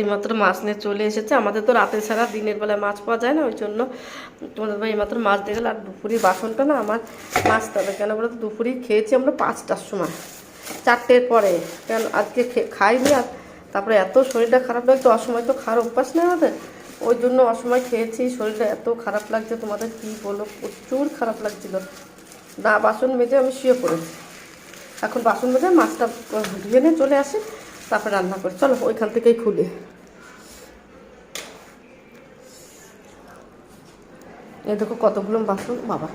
এইমাত্র মাছ নিয়ে চলে এসেছে। আমাদের তো রাতে ছাড়া দিনের বেলায় মাছ পাওয়া যায় না, ওই জন্য তোমাদের ভাই এইমাত্র মাছ দিয়ে গেল। আর দুপুরি বাসনটা না আমার মাছতে হবে। কেন বলো তো, দুপুরি খেয়েছি আমরা পাঁচটার সময়, চারটের পরে। কেন আজকে খাইনি আর তারপরে এত শরীরটা খারাপ লাগছে অসময় তো খাওয়ার অভ্যাস নেই আমাদের। ওই জন্য অসময় খেয়েছি, শরীরটা এত খারাপ লাগছে তোমাদের কী বলব প্রচুর খারাপ লাগছিল। না, বাসন মেজে আমি শুয়ে পড়েছি। এখন বাসন মেজে মাছটা ধুয়ে নিয়ে চলে আসি। তারপরে রান্না করি। চলো, ওইখান থেকেই খুলি। এ দেখো কতগুলো বাসন, বাবা।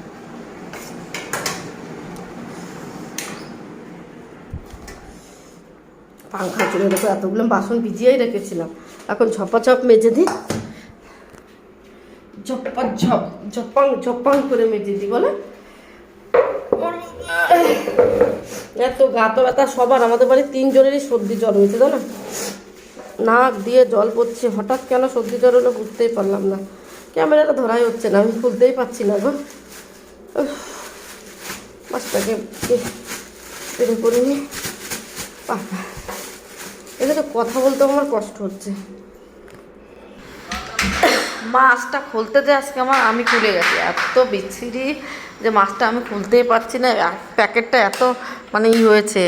পাংখা চলে দেখো এতগুলো বাসন ভিজিয়েই রেখেছিলাম। এখন ঝপাঝপ মেজে দিই। ঝপ্পা ঝপ ঝপাং ঝপাং করে মেজে দিই, বলে? এত গাতো ব্যথা সবার। আমাদের বাড়ি তিনজনেরই সর্দি জ্বর হয়েছে, জানো? নাক দিয়ে জল পড়ছে। হঠাৎ কেন সর্দি জ্বর হলো বুঝতেই পারলাম না। ক্যামেরাটা ধরাই হচ্ছে না, আমি খুলতেই পারছি না গো। মাছটাকে বের করে নি? বাবা এদিকে কথা বলতে আমার কষ্ট হচ্ছে। মাছটা খুলতে যে আজকে আমার আমি খুলে গেছি। এত বিচ্ছিরি যে মাছটা আমি খুলতেই পারছি না। প্যাকেটটা এত মানে ই হয়েছে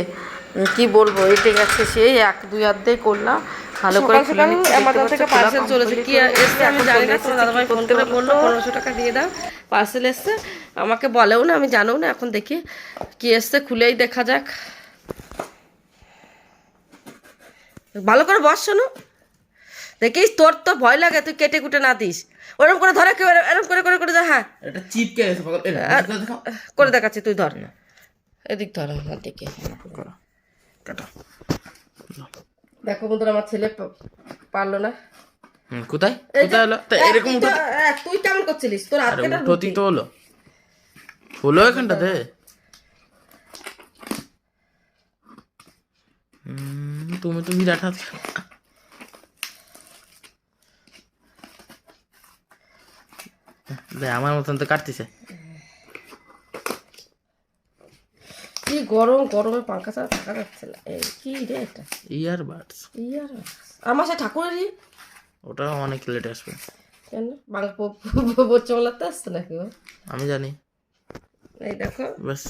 কি বলব এটে গেছে সেই এক দুই অর্ধেক করলাম ভালো করে খুলে নিচ্ছি, দেখতে আমাদের থেকে পার্সেল চলেছে। কি এসছে আমি জানি না চলে তোমার দাদাভাই ফোন করে বলল বলল? পনেরোশো টাকা দিয়ে দাও। পার্সেল এসছে আমাকে বলেও না আমি জানো না এখন দেখি কি এসছে খুলেই দেখা যাক। ভালো করে বস শোনো। দেখিস তোর তো ভয় লাগে তুই কেটে কুটে না দিস। ওরকম করে ধরে কেউ এরকম করে করে করে যা হ্যাঁ। এটা চিপকে দেখো, দেখো করে দেখাচ্ছি তুই ধর না। এদিক ধর আমার দিকে দেখো বন্ধুরা আমার ছেলে পারল না। কোথায়? কোথায় হলো? এরকম তুই উঠো তুই কেমন করছিলিস? তোর আরে আজকেটা উঠোতি তো হলো। হলো এখানটাতে হুম, তুমি তো বিরাট হাত আমার মতন তো কাটতেছে। কি গরম গরমে পাঙ্খা ছাড়া থাকা যাচ্ছে না। এই কি রে এটা? ইয়ার বাডস ইয়ার আমার সে ঠাকুরেরই? ওটা অনেক লেট আসবে। কেন? বাংলা বলছে বলাতে আসছে নাকি? আমি জানি। এই দেখো। ব্যাস।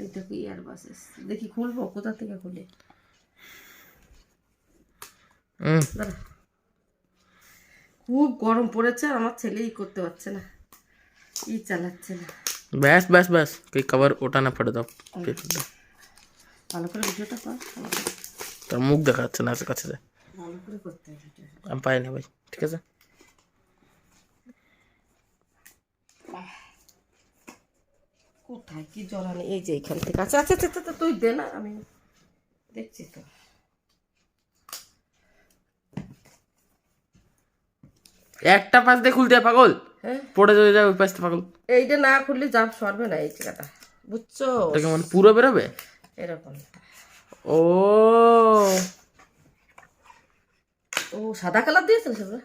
এই দেখো ইয়ার বাস দেখি খুলবো কোথা থেকে খুলে? হুম দাঁড়া। খুব গরম পড়েছে আর আমার ছেলেই করতে পারছে না। ই চালাচ্ছে না। ব্যাস ব্যাস ব্যাস। কই কভার ওটা না ফেটে দাও। ভালো করে ভিডিওটা কর তার মুখ দেখা যাচ্ছে না কাছে যায় ভালো করে করতে আমি পাই না ভাই ঠিক আছে? কোথায় কি জড়ানি এই যে এইখান থেকে। আচ্ছা আচ্ছা আচ্ছা আচ্ছা, তুই দে না আমি দেখছি তো। একটা পাশ দিয়ে খুলতে পাগল? হ্যাঁ। পড়ে যদি যায় ওই পাশটা পাগল। এইটা না খুললে জাম সরবে না এই জায়গাটা বুঝছ? ওটাকে মানে পুরো বেরোবে? এরকম। ও। ও সাদা কালার দিয়েছিল সেগুলো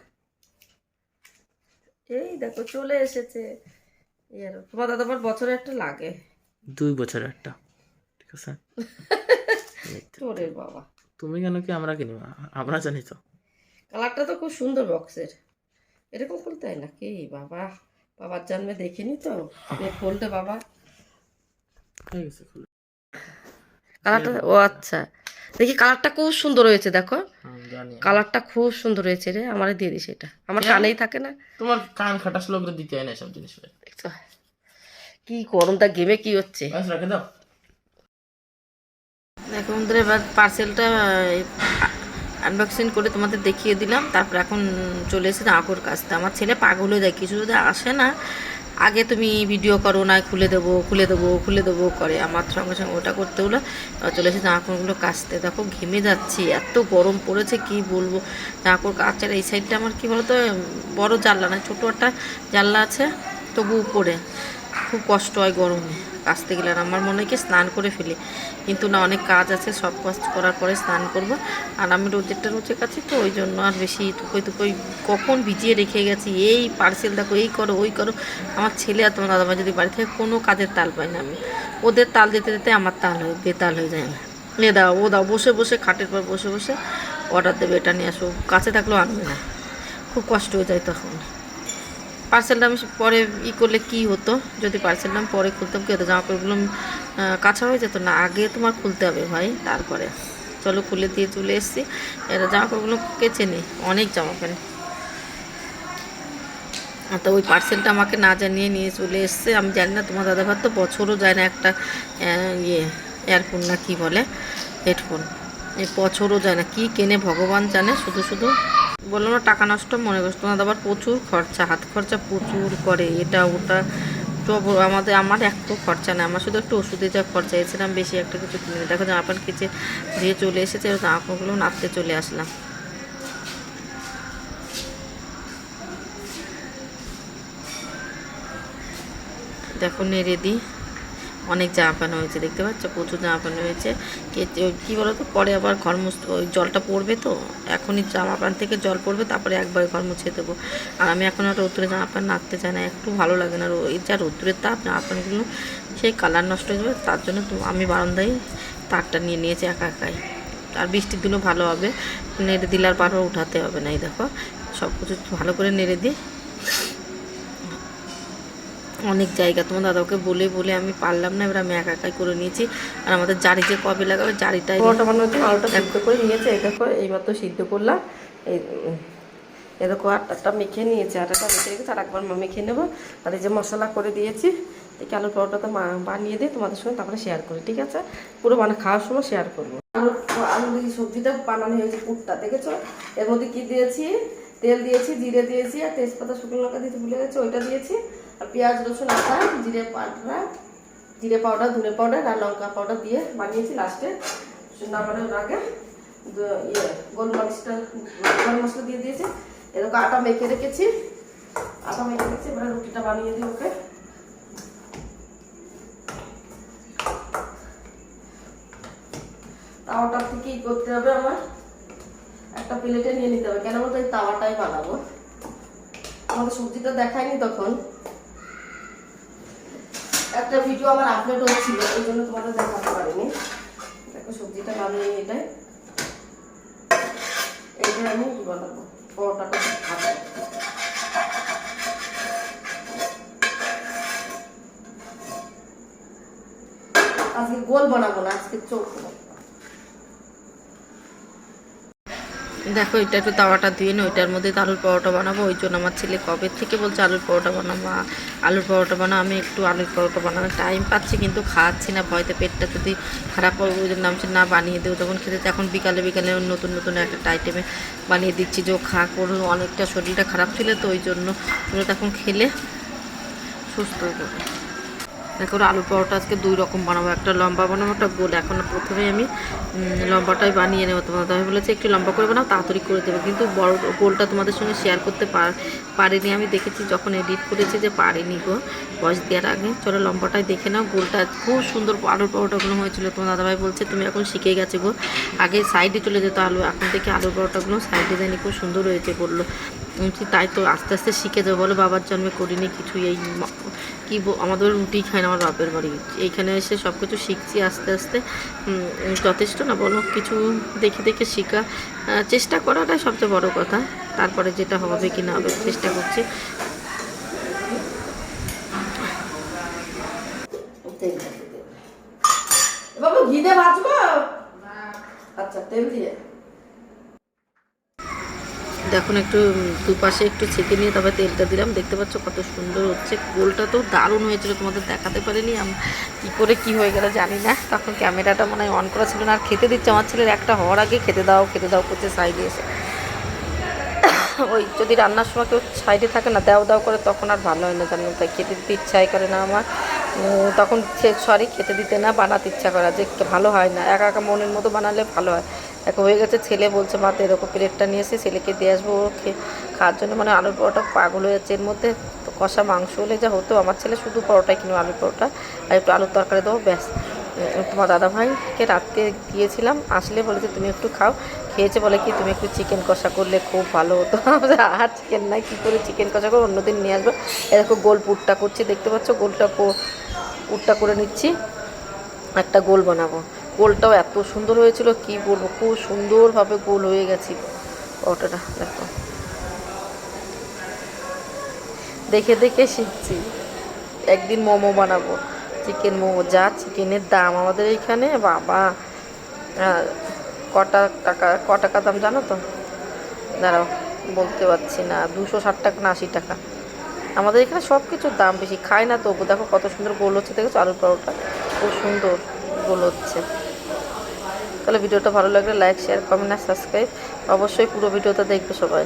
এই দেখো চলে এসেছে। এর তোমার দাদা দাদাবার বছরে একটা লাগে। দুই বছর একটা ঠিক আছে? তোরে বাবা। তুমি কেন কি আমরা কিনি? আমরা জানি তো। কালারটা তো খুব সুন্দর বক্সের এরকম খুলতে হয় নাকি? বাবা বাবার জন্মে দেখিনি তো। ফোল্ডে বাবা হয়ে কালারটা ও আচ্ছা। দেখি কালারটা খুব সুন্দর হয়েছে দেখো। কালারটা খুব সুন্দর হয়েছে রে আমারে দিয়ে দিস এটা। আমার কানেই থাকে না। তোমার কান খাটাস লোক দিতে হয় না সব জিনিস কি গরমটা গেমে কি হচ্ছে? রেখে দাও। দেখো এবার পার্সেলটা আনবক্সিং করে তোমাদের দেখিয়ে দিলাম, তারপর এখন চলে এসেছে আঁকোর কাছতে আমার ছেলে পাগল হয়ে যায়, কিছু যদি আসে না, আগে তুমি ভিডিও করো না খুলে দেবো খুলে দেবো খুলে দেবো করে। আমার সঙ্গে সঙ্গে ওটা করতে হলো চলে এসেছে আঁকড়গুলো কাচতে দেখো, ঘেমে যাচ্ছি, এত গরম পড়েছে, কি বলব? আঁকড় কাচার এই সাইডটা আমার কি বলতো, বড় জানলা না ছোটো একটা জানলা আছে, তবু উপরে। খুব কষ্ট হয় গরমে। কাচতে গেলে আমার মনে হয় কি স্নান করে ফেলি। কিন্তু না, অনেক কাজ আছে, সব কাজ করার পরে স্নান করব। আর আমি রোজেরটা রোজে কাছে তো, ওই জন্য আর বেশি টুকোই টুকোই কখন ভিজিয়ে রেখে গেছি, এই পার্সেল দেখো, এই করো, ওই করো। আমার ছেলে আর তোমার দাদামা যদি বাড়ি থেকে, কোনো কাজের তাল পাই না আমি। ওদের তাল দিতে দিতে আমার তাল হয়ে বেতাল হয়ে যায় না। এ দাও, ও দাও, বসে বসে, খাটের পর বসে বসে অর্ডার দেবে, এটা নিয়ে আসো। কাছে থাকলেও আনবে না। খুব কষ্ট হয়ে যায় তখন। পার্সেলটা আমি পরে ই করলে কি হতো? যদি পার্সেলটা আমি পরে খুলতাম, কি হতো? জামা কাপড়গুলো কাঁচা হয়ে যেত না। আগে তোমার খুলতে হবে ভাই, তারপরে। চলো খুলে দিয়ে চলে এসেছি। এটা জামা কাপড়গুলো কেচে নিই, অনেক জামা প্যান্ট। তো ওই পার্সেলটা আমাকে না জানিয়ে নিয়ে চলে এসছে। আমি জানি না, তোমার দাদাভার তো বছরও যায় না একটা ইয়ে এয়ারফোন না কী বলে হেডফোন এই বছরও যায় না। কী কেনে ভগবান জানে, শুধু শুধু বললাম না, টাকা নষ্ট, মনে করছ তোমার আবার প্রচুর খরচা, হাত খরচা প্রচুর করে, এটা, ওটা, সব আমাদের, আমার একটু খরচা না আমার শুধু একটু ওষুধে যা খরচা এসেছিলাম বেশি একটা কিছু কিনে দেখো জামা প্যান্ট কেচে দিয়ে চলে এসেছে জামা কাপড়গুলো নাপতে চলে আসলাম। দেখো, নেড়ে দিই। অনেক জামা প্যান্ট হয়েছে, দেখতে পাচ্ছ? প্রচুর জামা প্যান্ট হয়েছে। কে- বলো তো পরে আবার ঘর মুছতে ওই জলটা পড়বে তো? এখনই জামা প্যান্ট থেকে জল পড়বে, তারপরে একবার ঘর মুছে দেবো। আর আমি এখন আর রোদ্দুরে জামা প্যান্ট নাড়তে চাই না, একটু ভালো লাগে না। এই যা রোদ্দুরের তাপ জামা প্যান্টগুলো সেই কালার নষ্ট হয়ে যাবে, তার জন্য তো আমি বারান্দায় তারটা নিয়ে নিয়েছি একা একাই। আর বৃষ্টির দিনও ভালো হবে। নেড়ে দিলে আর উঠাতে হবে না, এই দেখো। সব কিছু ভালো করে নেড়ে দিই অনেক জায়গা। তোমার দাদাকে বলে বলে আমি পারলাম না এবার আমি একা একাই করে নিয়েছি। আর আমাদের জারি যে কবে লাগাবে জারিটাই পরোটা বানানোর জন্য আলুটা সিদ্ধ করে নিয়েছে এই দেখো এইমাত্র সিদ্ধ করলাম। এই এই দেখো আটাটা মেখে নিয়েছে আটাটা মেখে রেখেছি আর একবার মা মেখে নেব। আর এই যে মশলা করে দিয়েছি দেখি আলুর পরোটা তো মা- বানিয়ে দিই তোমাদের সঙ্গে তারপরে শেয়ার করি ঠিক আছে? পুরো মানে খাওয়ার সময় শেয়ার করব। আলু আলু দিয়ে সবজিটা বানানো হয়েছে পুরটা দেখেছ? এর মধ্যে কি দিয়েছি? তেল দিয়েছি জিরে দিয়েছি আর তেজপাতা শুকনো লঙ্কা দিতে ভুলে গেছে ওইটা দিয়েছি। আর পেঁয়াজ, রসুন, আদা, জিরে পাউডার জিরে পাউডার, ধনে পাউডার আর লঙ্কা পাউডার দিয়ে বানিয়েছি লাস্টে নামানোর আগে ইয়ে গোলমরিচটা গরম মশলা দিয়ে দিয়েছি। এরকম আটা মেখে রেখেছি। আটা মেখে রেখেছি, এবার রুটিটা বানিয়ে দিই ওকে। তাওয়াটা থেকে কি করতে হবে আমার? একটা প্লেটে নিয়ে নিতে হবে। কেন বলতো এই তাওয়াটাই বানাবো। আমাদের সবজিটা দেখায়নি তখন। একটা ভিডিও আমার আপলোড হচ্ছিল, এই জন্য তোমাদের দেখাতে পারিনি। দেখো, সবজিটা বানিয়ে এটাই। এইটা আমি কি বানাবো? পরোটাটা আজকে গোল বানাবো না, আজকে চোখ। দেখো, এটা একটু তাওয়াটা দিয়ে নি ওইটার মধ্যে আলুর পরোটা বানাবো। ওই জন্য আমার ছেলে কবে থেকে বলছে আলুর পরোটা বানাবো আলুর পরোটা বানাবো আমি একটু আলুর পরোটা বানানোর টাইম পাচ্ছি কিন্তু খাচ্ছি না, ভয়তে পেটটা যদি খারাপ হবে ওই জন্য আমি না, বানিয়ে দেবো। তখন খেতে এখন বিকালে বিকালে নতুন নতুন একটা আইটেমে বানিয়ে দিচ্ছি, যে খা করুন অনেকটা শরীরটা খারাপ ছিল তো, ওই জন্য। ওরা তখন খেলে সুস্থ হয়ে দেখো আলু পরোটা আজকে দুই রকম বানাবো। একটা লম্বা বানাবো, একটা গোল। এখন প্রথমে আমি লম্বাটাই বানিয়ে নেব তোমাদের। দাদা বলেছে, একটু লম্বা করে বানাও, তাড়াতাড়ি করে দেবো। কিন্তু বড় গোলটা তোমাদের সঙ্গে শেয়ার করতে পার, পারিনি। আমি দেখেছি, যখন এডিট করেছি যে পারিনি গো, বয়স দেওয়ার আগে। চলো লম্বাটাই দেখে নাও। গোলটা খুব সুন্দর আলুর পরোটাগুলো হয়েছিল। তোমার দাদাভাই বলছে, তুমি এখন শিখে গেছে গো। আগে সাইডে চলে যেত আলু। এখন থেকে আলুর পরোটাগুলো সাইড ডিজাইনে খুব সুন্দর হয়েছে বলল। আমি বলছি, তাই তো আস্তে আস্তে শিখে যাব বলো বাবার জন্মে করিনি কিছুই। এই কি আমাদের রুটি খায় না আমার বাপের বাড়ি। এইখানে এসে সব কিছু শিখছি আস্তে আস্তে। যথেষ্ট না বলো কিছু দেখে দেখে শেখা। চেষ্টা করাটাই সবচেয়ে বড় কথা। তারপরে যেটা হবে কি না হবে চেষ্টা করছি। বাবু ঘি দিয়ে ভাজবো? আচ্ছা তেল দিয়ে। দেখুন একটু দুপাশে একটু ছেঁকে নিয়ে তবে তেলটা দিলাম। দেখতে পাচ্ছ কত সুন্দর হচ্ছে। গোলটা তো দারুণ হয়েছিল, তোমাদের দেখাতে পারিনি। আমি, কী করে কি হয়ে গেল জানি না। তখন ক্যামেরাটা মনে অন করা ছিল না। আর খেতে দিচ্ছে আমার ছেলের একটা হওয়ার আগে খেতে দাও খেতে দাও, করছে সাইডে এসে। ওই যদি রান্নার সময় কেউ সাইডে থাকে না, দাও দাও করে, তখন আর ভালো হয় না জানো। তাই খেতে দিতে ইচ্ছাই করে না আমার। তখন সরি খেতে দিতে না, বানাতে ইচ্ছা করা যে ভালো হয় না। একা একা মনের মতো বানালে ভালো হয়। এখন হয়ে গেছে, ছেলে বলছে, মা, তো এরকম প্লেটটা নিয়ে এসে ছেলেকে দিয়ে আসব খাওয়ার জন্য। মানে আলুর পরোটা পাগল হয়ে যাচ্ছে এর মধ্যে। তো কষা মাংস হলে যা হতো, আমার ছেলে শুধু পরোটাই কিনবো, আলুর পরোটা আর একটু আলুর তরকারি দেবো, ব্যাস। তোমার দাদা ভাইকে রাত্রে দিয়েছিলাম আসলে বলেছে, তুমি একটু খাও। খেয়েছে বলে কি, তুমি একটু চিকেন কষা করলে খুব ভালো হতো। আর চিকেন নাই, কী করে চিকেন কষা করো অন্যদিন নিয়ে আসব। এরকম গোল পুরটা করছি, দেখতে পাচ্ছ? গোলটা পো- পুরটা করে নিচ্ছি। একটা গোল বানাবো। গোলটাও এত সুন্দর হয়েছিল, কি বলব, খুব সুন্দরভাবে গোল হয়ে গেছিল ওটাটা দেখো। দেখে দেখে শিখছি। একদিন মোমো বানাবো। চিকেন মোমো, যা চিকেনের দাম আমাদের এইখানে বাবা। কটা টাকা, ক টাকা দাম জানো তো? দাঁড়াও, বলতে পারছি না। দুশো ষাট টাকা না আশি টাকা। আমাদের এখানে সব কিছুর দাম বেশি। খায় না তবু দেখো কত সুন্দর গোল হচ্ছে, দেখেছ? আলুর পরোটা। খুব সুন্দর। গোল হচ্ছে। তাহলে ভিডিওটা ভালো লাগলে লাইক শেয়ার কমেন্ট আর সাবস্ক্রাইব অবশ্যই পুরো ভিডিওটা দেখবে সবাই।